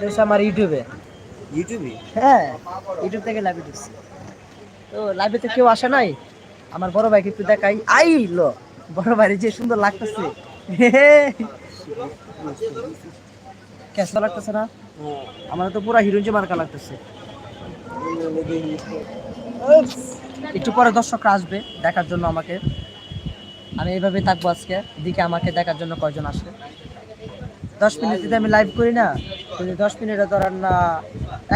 দেখছি আমার ইউটিউবে। ইউটিউবে? হ্যাঁ ইউটিউব থেকে লাইভে ঢুকছি। তো লাইভে তো কেউ আসে নাই। আমার বড় ভাইকে একটু দেখাই। আই লো বড় ভাই যে সুন্দর লাগতেছে। কেসা লাগতেছে না? আমার তো পুরা হিরোইন মার্কা লাগতেছে। একটু পরে দর্শকরা আসবে দেখার জন্য আমাকে। আমি এইভাবে থাকব আজকে। দিকে আমাকে দেখার জন্য কয়জন আসবে? দশ মিনিট যদি আমি লাইভ করি না যদি দশ মিনিটে ধরেন না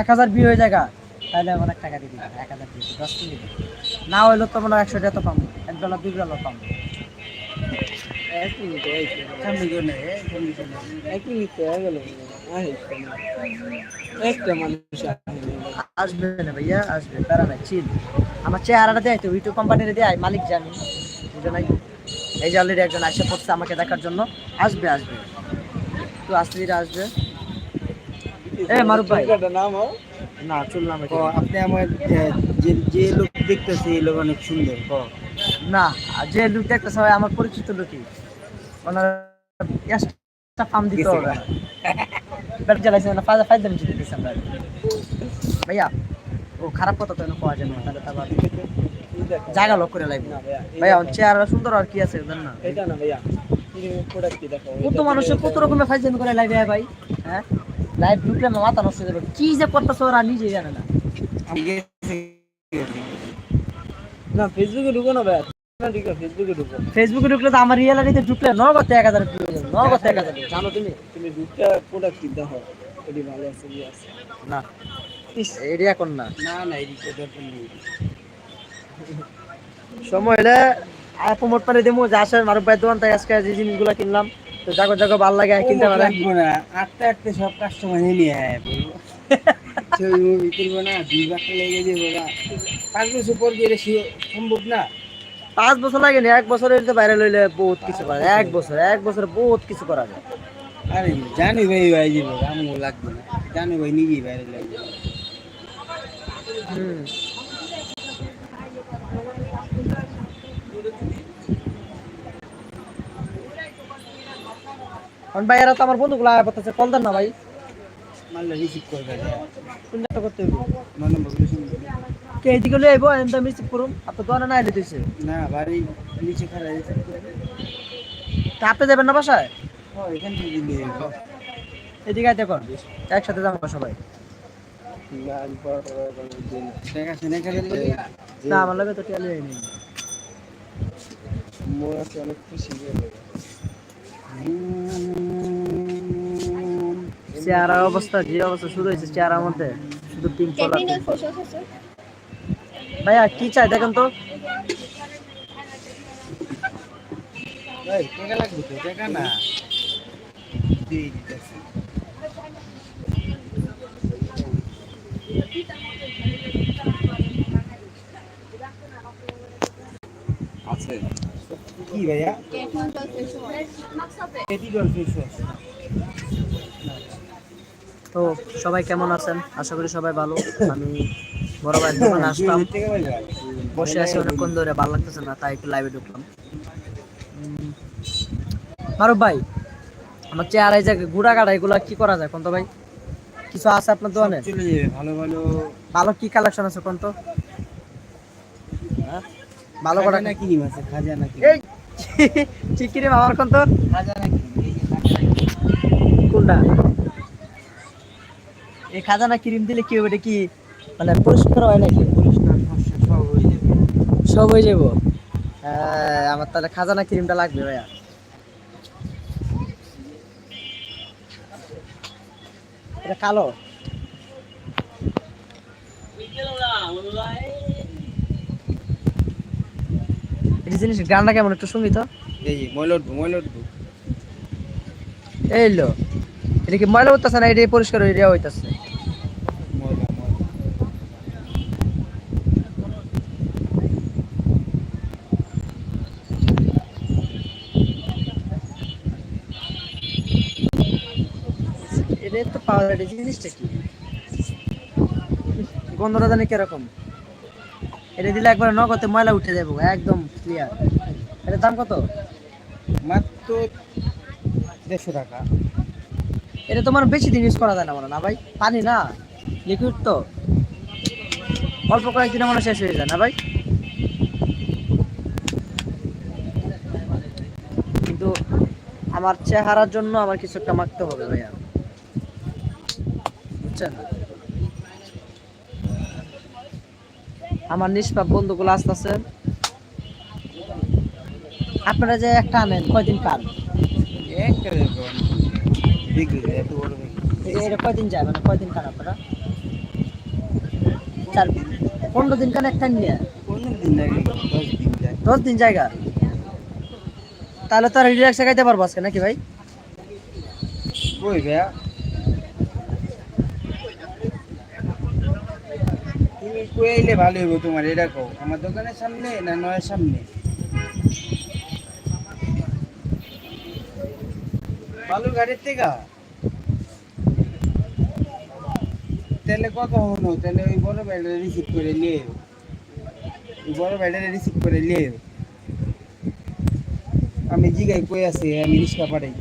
এক হাজার বিয়ে হয়ে জায়গা তাহলে আমার এক টাকা দিয়ে দিবেন এক হাজার দিয়ে দশ মিনিট না হইল তো মনে হয় একশো টাকা তো পাবো এক ডলার দুই পাবো। আসবে। না ভাইয়া আসবে নাই চিল। আমার চেহারাটা দেয় তো ইউটিউব কোম্পানির দেয় মালিক জানি বুঝো এই যে অলরেডি একজন আসে পড়ছে আমাকে দেখার জন্য আসবে আসবে। তো ধীরে আসবে। এ মারুফ ভাই। নাম না চুল আপনি আমার যে যে লোক দেখতেছে এই লোক অনেক সুন্দর না আর যে লোক দেখতেছে ভাই আমার পরিচিত লোকই। ওনার একটা ফার্ম দিতে হবে। ব্যাট জ্বালাইছে না ফায়দা ফায়দা নিচে দিতেছে আমরা। ভাইয়া ও খারাপ কথা তো পাওয়া যায় না তাহলে জায়গা লক করে লাইব। না ভাইয়া। চেহারা সুন্দর আর কি আছে না? এটা না ভাইয়া। কত মানুষের কত রকমের ফাইজেন করে লাইভে ভাই হ্যাঁ? লাইভ ঢুকলে আমার মাথা নষ্ট কি যে করতেছে ওরা নিজেই জানে না। না ফেসবুকে ঢুকো না আছে ফেসবুকে ঢুকো। ফেসবুকে ঢুকলে তো আমার রিয়েলারিতে ঢুকলে নগদ এক হাজার নগদ এক হাজার জানো তুমি? তুমি দুটা প্রোডাক্ট কিনতে হয়। এটি ভালো আছে আছে। না এটি এখন না। না না এটি সময় হলে প্রমোট করে দেবো যা আসে মারুফ ভাই দোকান তাই আজকে যে জিনিসগুলো কিনলাম। তো জাগো জাগো ভালো লাগে কিনতে পারেন না। আটটা আটতে সব কাস্টমার নিয়ে আয় ছবি মুভি করব না দুই বাক্য লেগে যাব না পাঁচ বছর পর গেলে সম্ভব না? পাঁচ বছর লাগে না এক বছর এতে বাইরে লইলে বহুত কিছু করা যায়। এক বছর এক বছরে বহুত কিছু করা যায়। আরে জানি ভাই ভাই যাব আমও লাগবে না। জানি ভাই নিজেই বাইরে লাগবে হুম। কারণ ভাই এরা তো আমার বন্ধুগুলো আয়া করতেছে কল দেন না ভাই। মারলে রিসিভ করবে কোনটা করতে হইব? আমার নম্বর কে এদিকে লই আইবো? এন্ড আমি রিসিভ করুম। আপনি দোকানে না আইলে দিছে। না বাড়ি নিচে খারাপ রিসিভ করবে তা আপনি যাবেন না বাসায়? ও এখান থেকে দিলে যাব এদিকে আইতে কর একসাথে যাব সবাই। না আমার লাগে তো টেলি হয়নি মোর অনেক খুশি চেহারা অবস্থা যে অবস্থা শুরু হয়েছে চেহারার মধ্যে শুধু আর ভাইয়া কি চাই দেখেন তো? আছে। কি ভাইয়া? তো সবাই কেমন আছেন? আশা করি সবাই ভালো। আমি বড় ভাই দোকানে আসলাম। বসে আছি অনেকক্ষণ ধরে ভালো লাগতেছে না তাই একটু লাইভে ঢুকলাম। মারুফ ভাই আমার চেহারা এই যে গুড়া গাড়া এগুলা কি করা যায় কোন তো ভাই? কিছু আছে আপনার দোকানে? ভালো ভালো। ভালো কি কালেকশন আছে কোন তো? হ্যাঁ? ভালো খাজানা কিনিম আছে খাজানা কিনিম। এই চিকি রে বাবার কোন তো খাজানা কিনিম এই যে খাজানা কোনটা? এই খাজানা ক্রিম দিলে কি হবে? কি মানে পরিষ্কার হয় নাকি? সব হয়ে যাবে। হয়ে, আমার তাহলে খাজানা ক্রিমটা লাগবে ভাইয়া। কালো এটা জিনিস গানটা কেমন? একটু শুনি তো। এই ময়লট ময়লট এই লো এটা কি ময়লা হইতেছে না এটা পরিষ্কার এরিয়া হইতেছে? এটা তো জিনিসটা কি? গন্ধটা জানি কীরকম? এটা দিলে একবার নগদে ময়লা উঠে যাব একদম ক্লিয়ার এটার দাম কত? মাত্র দেড়শো টাকা। এটা তোমার বেশি দিন ইউজ করা যায় না মনে না ভাই? পানি না? লিকুইড তো? অল্প কয়েকদিনে মনে শেষ হয়ে যায় না ভাই? কিন্তু আমার চেহারার জন্য আমার কিছু একটা মাখতে হবে ভাইয়া। বুঝছেন? আমার নিষ্পাপ বন্ধুগুলো আসতেছে। আপনারা যে একটা আনেন, কয়দিন কাল। এটা কয়দিন যায়? মানে কয়দিন খান আপনারা? চার পনেরো দিন খান একটা নিয়ে। দশ দিন জায়গা? তাহলে তো আর রিল্যাক্সে খাইতে পারব আজকে, নাকি ভাই? কই ভাইয়া? তুমি কই আইলে ভালো হইব তোমার এটা আমার দোকানের সামনে না নয়ের সামনে? বালুর গাড়ির থেকে? তাহলে কত হলো? তাহলে ওই বড় ব্যাটারি রিসিভ করে নিয়ে ওই বড় ব্যাটারি রিসিভ করে নিয়ে আমি জিগাই কই আছে আমি রিক্সা পাঠাই।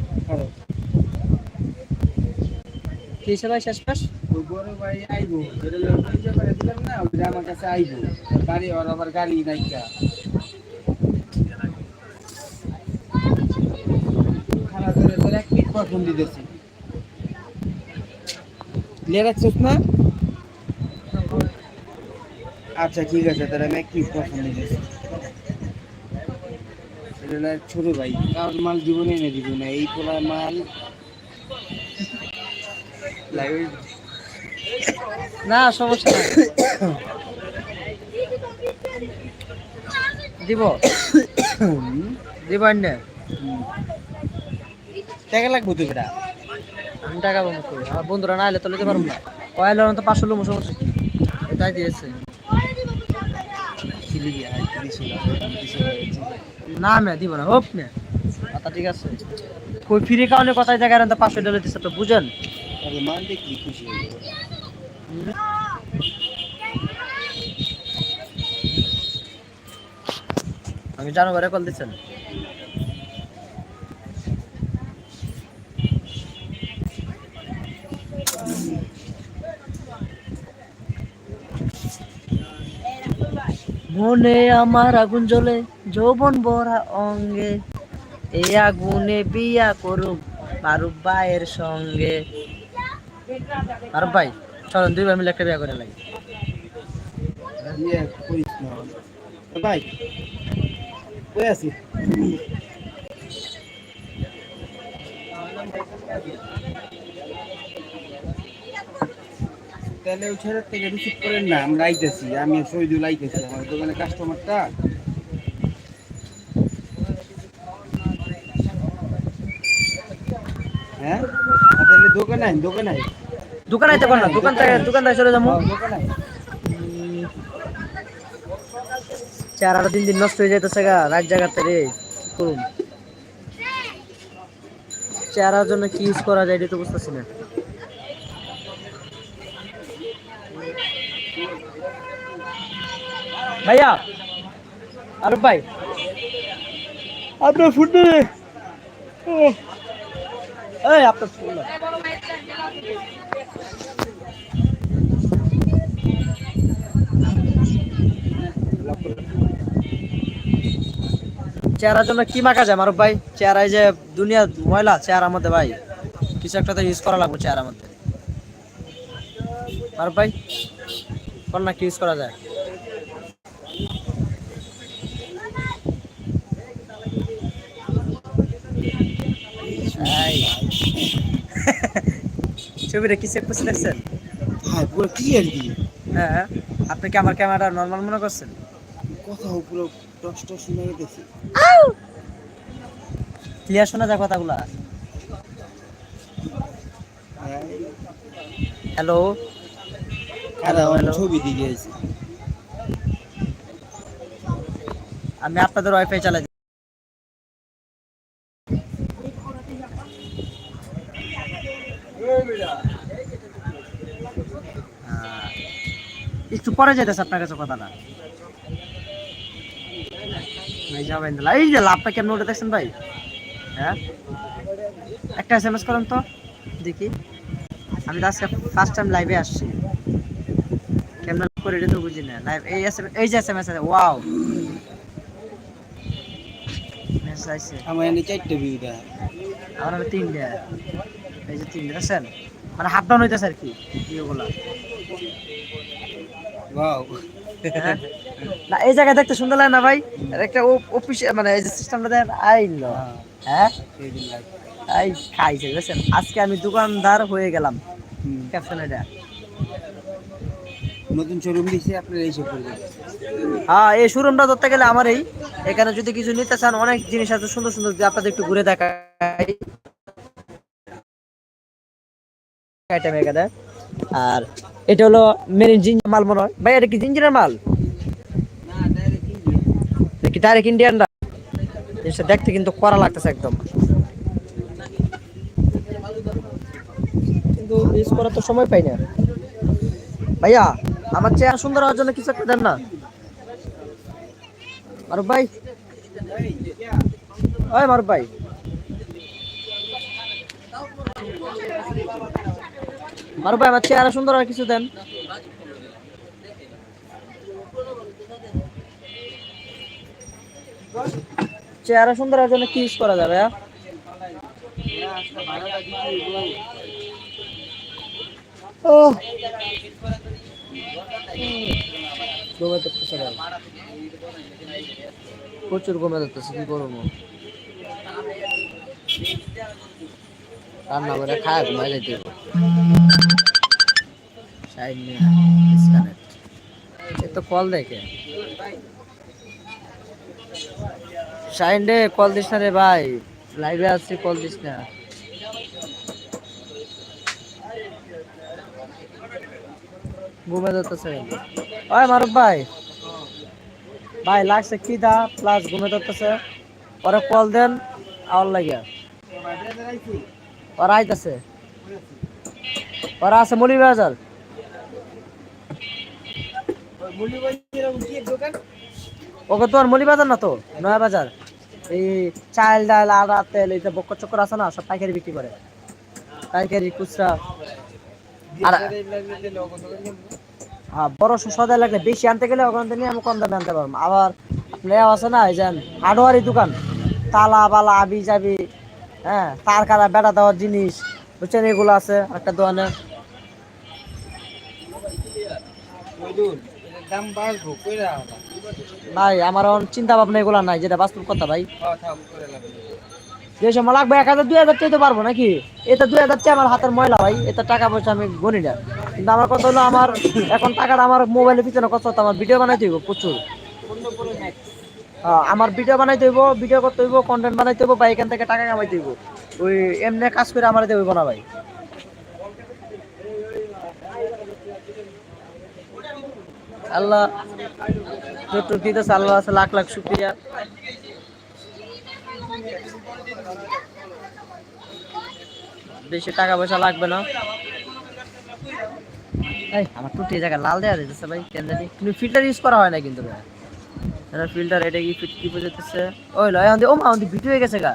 কি হিসেবে ভাই শেষ পাশ ওই বড় ভাই আইবো। করে দিলাম না ওইটা আমার কাছে আইবো। গাড়ি ওর আবার গাড়ি নাইকা। খানা ধরে পর দিতেছি। না? আচ্ছা ঠিক আছে, তাহলে আমি পর দিতেছি। এটা ছোট ভাই কারোর মাল জীবনে এনে দিব না, এই পোলার মাল। লাগে না সমস্যা দিব। দিব টাকা লাগবো তো এটা আমি টাকা বন্ধ করি আমার বন্ধুরা না এলে তো নিতে পারব না। কয়েল তো পাঁচশো লোক সমস্যা তাই দিয়েছে। না মে দিব না। হোপ মে। কথা ঠিক আছে। কই ফ্রি কারণে কথাই জায়গায় পাঁচশো ডলার দিচ্ছে তো বুঝেন। মান দেখলি খুশি হয়ে যাব আমি জানো ঘরে কল দিচ্ছেন? মনে আমার আগুন জ্বলে, যৌবন ভরা অঙ্গে। এই আগুনে বিয়া করুক মারুক ভাইয়ের সঙ্গে। আর ভাই, চলেন, দুই ভাই মিলে একটা বিয়া করে লাগে এ ভাই কই আছি তাহলে ওই ছেলের থেকে রিসিভ করেন না আমরা আইতেছি আমি শহীদুল আইতেছি আমার দোকানে কাস্টমারটা হ্যাঁ? তাহলে দোকানে আইন দোকানে আইন। দোকান আইতে পার না দোকান থেকে দোকান থেকে চলে যাব। দোকানে আইন। চেহারাটা দিন দিন নষ্ট হয়ে যাইতেছে গা রাত জায়গাতে রে কি করুম চেহারার জন্য কি ইউজ করা যায় এটা তো বুঝতেছি না। ভাইয়া আরব ভাই। আপনার ফুড এই আপনার ফুড চেহারার জন্য কি মাখা যায় মারুফ ভাই? চেহারায় যে দুনিয়া ময়লা চেহারার মধ্যে ভাই। কিছু একটা তো ইউজ করা লাগবে চেহারার মধ্যে। মারুফ ভাই কোন না কি ইউজ করা যায়। ছবিটা কি সেভ করছে দেখছেন? হ্যাঁ পুরো ক্লিয়ার দিয়ে হ্যাঁ আপনি কি আমার ক্যামেরা নর্মাল মনে করছেন? কথা পুরো টস শুনে গেছি ক্লিয়ার শোনা যায় কথাগুলা? হ্যালো ছবি দিয়ে আমি আপনাদের ওয়াইফাই চালাই আহ, একটু পরে যেতেছে আপনার কাছে কথাটা। এই যাবেন দিলা। এই যে লাভটা কেমন উঠে দেখছেন ভাই? হ্যাঁ? একটা এস এম এস করেন তো দেখি। আমি আজকে ফার্স্ট টাইম লাইভে আসছি। কেমন করে এটা তো বুঝি না। লাইভ এই SMS এই যে এসএমএস আছে ওয়াও আমার এনে চারটে ভিউ আমার হবে তিনটে এই যে তিনটে দেখছেন? মানে হাফ ডাউন হইতেছে আর কি ভিউগুলো ওয়াও? না এই জায়গায় দেখতে সুন্দর লাগে না ভাই? একটা অফিস মানে এই যে সিস্টেমটা দেন আইলো। হ্যাঁ? এই খাইছে বুঝছেন? আজকে আমি দোকানদার হয়ে গেলাম। ক্যাপশন এটা। নতুন শোরুম আপনার এইসব করবে হ্যাঁ এই শোরুমটা ধরতে গেলে আমার এই এখানে যদি কিছু নিতে চান অনেক জিনিস আছে সুন্দর সুন্দর আপনাদের একটু ঘুরে দেখাই। আইটেম এখানে। আর এটা হলো মেন জিঞ্জার মাল মনে হয়। ভাই এটা কি জিঞ্জারের মাল? কি ডাইরেক্ট ইন্ডিয়ানরা জিনিসটা দেখতে কিন্তু করা লাগতেছে একদম। কিন্তু ইউজ করার তো সময় পাই না। ভাইয়া আমার চেহারা সুন্দর হওয়ার জন্য কিছু একটা দেন না। মারুফ ভাই। ওই মারুফ ভাই। মারুফ ভাই আমার চেহারা সুন্দর আর কিছু দেন। চেহারা সুন্দর জন্য কি ইউজ করা যাবে হ্যাঁ? ও প্রচুর ঘুমে ধরতেছে কি করব রান্না করে খায় ঘুমাই হবে। Shine me, এ তো কল দেখে শাইন রে, কল দিস না রে ভাই। লাইভে আসছি কল দিস না। ঘুমে যাচ্ছে ওই মারুফ ভাই। ভাই, লাগছে কি দা? প্লাস ঘুমে যাচ্ছে পরে কল দেন, আওয়ার লাগিয়া। ওরা আইতাছে। ওরা আছে মলি বাজার ওকে তোমার মলি বাজার না তো? নয়া বাজার এই চাল ডাল আদা তেল এই যে বক্কর চক্কর আছে না সব পাইকারি বিক্রি করে। পাইকারি খুচরা। আর হ্যাঁ বড় সদা লাগলে বেশি আনতে গেলে ওখান থেকে আমি কম দামে আনতে পারব। আবার আপনার আছে না এই যে হার্ডওয়ারি দোকান। তালা বালা আবি যাবি হ্যাঁ তার কারা বেড়া দেওয়ার জিনিস বুঝছেন? এগুলো আছে একটা দোকানে। দাম বাড়বো কইরা ভাই আমার চিন্তা ভাবনা এগুলো নাই যেটা বাস্তব কথা ভাই। যে সময় লাগবে এক হাজার দুই হাজার চাইতে পারব নাকি? এটা দুই হাজার চাই আমার হাতের ময়লা ভাই এটা টাকা পয়সা আমি গণি না। কিন্তু আমার কথা হলো আমার এখন টাকাটা আমার মোবাইলের পিছনে কত আমার ভিডিও বানাইতে হইব প্রচুর। হ্যাঁ, আমার ভিডিও বানাইতে হইব ভিডিও করতে হইব কন্টেন্ট বানাইতে হইব বা এখান থেকে টাকা কামাইতে হইব। ওই এমনি কাজ করে আমার হইব না ভাই। আল্লাহ যতটুকু দিতেছে আল্লাহ আছে লাখ লাখ শুক্রিয়া। বেশি টাকা পয়সা লাগবে না। এই আমার টুটি লাল দেওয়া দিতেছে ভাই কেন জানি। কিন্তু ফিল্টার ইউজ করা হয় না কিন্তু ভাই। ফিল্টার এটা কি ফিট কি বুঝতেছে ওই লয় ও মা আমাদের ভিডিও হয়ে গেছে গা।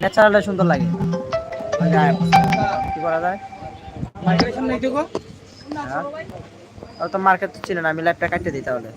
ন্যাচারালটা সুন্দর লাগে। কি করা যায়? মার্কেটের সামনে দেখো। হ্যাঁ। তো মার্কেট ছিল না আমি লাইভটা কাটতে দিই তাহলে।